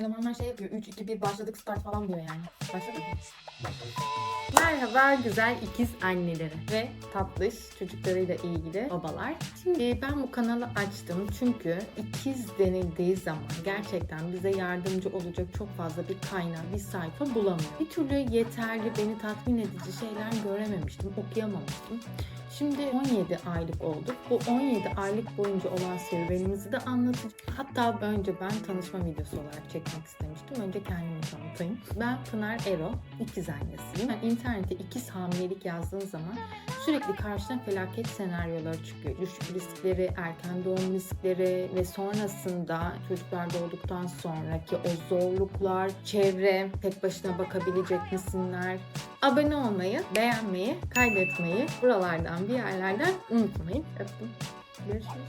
Elemanlar şey yapıyor. 3, 2, 1 başladık start falan diyor yani. Başladık mı? Merhaba güzel ikiz anneleri ve tatlış çocuklarıyla ilgili babalar. Şimdi ben bu kanalı açtım çünkü ikiz denildiği zaman gerçekten bize yardımcı olacak çok fazla bir kaynak, bir sayfa bulamıyorum. Bir türlü yeterli, beni tatmin edici şeyler görememiştim, okuyamamıştım. Şimdi 17 aylık olduk. Bu 17 aylık boyunca olan serüvenimizi de anlatacağım. Hatta önce ben tanışma videosu olarak çekmek istemiştim. Önce kendimi tanıtayım. Ben Pınar Ero, ikiz annesiyim. Ben internete ikiz hamilelik yazdığın zaman sürekli karşına felaket senaryoları çıkıyor. Düşük riskleri, erken doğum riskleri ve sonrasında çocuklar doğduktan sonraki o zorluklar, çevre, tek başına bakabilecek misinler, Abone olmayı, beğenmeyi, kaydetmeyi buralardan bir yerlerden unutmayın. Öptüm. Görüşürüz.